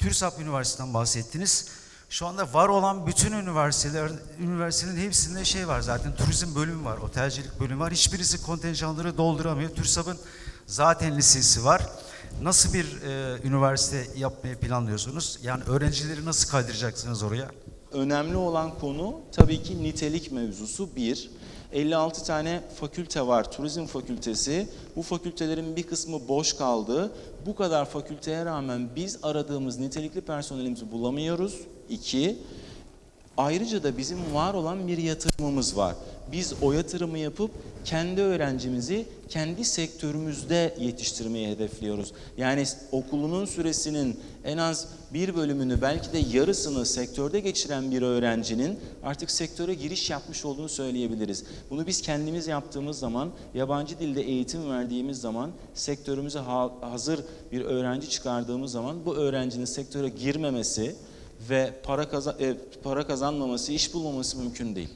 TÜRSAP Üniversitesi'nden bahsettiniz. Şu anda var olan bütün üniversiteler, üniversitenin hepsinde şey var zaten turizm bölümü var, otelcilik bölümü var. Hiçbirisi kontenjanları dolduramıyor. TÜRSAP'ın zaten lisesi var. Nasıl bir e, üniversite yapmayı planlıyorsunuz? Yani öğrencileri nasıl kaydıracaksınız oraya? Önemli olan konu tabii ki nitelik mevzusu bir. 56 tane fakülte var, turizm fakültesi. Bu fakültelerin bir kısmı boş kaldı. Bu kadar fakülteye rağmen biz aradığımız nitelikli personelimizi bulamıyoruz. İki, Ayrıca da bizim var olan bir yatırımımız var. Biz o yatırımı yapıp kendi öğrencimizi kendi sektörümüzde yetiştirmeyi hedefliyoruz. Yani okulunun süresinin en az bir bölümünü belki de yarısını sektörde geçiren bir öğrencinin artık sektöre giriş yapmış olduğunu söyleyebiliriz. Bunu biz kendimiz yaptığımız zaman, yabancı dilde eğitim verdiğimiz zaman, sektörümüze ha- hazır bir öğrenci çıkardığımız zaman bu öğrencinin sektöre girmemesi ve para, kaza- e, para kazanmaması, iş bulmaması mümkün değil.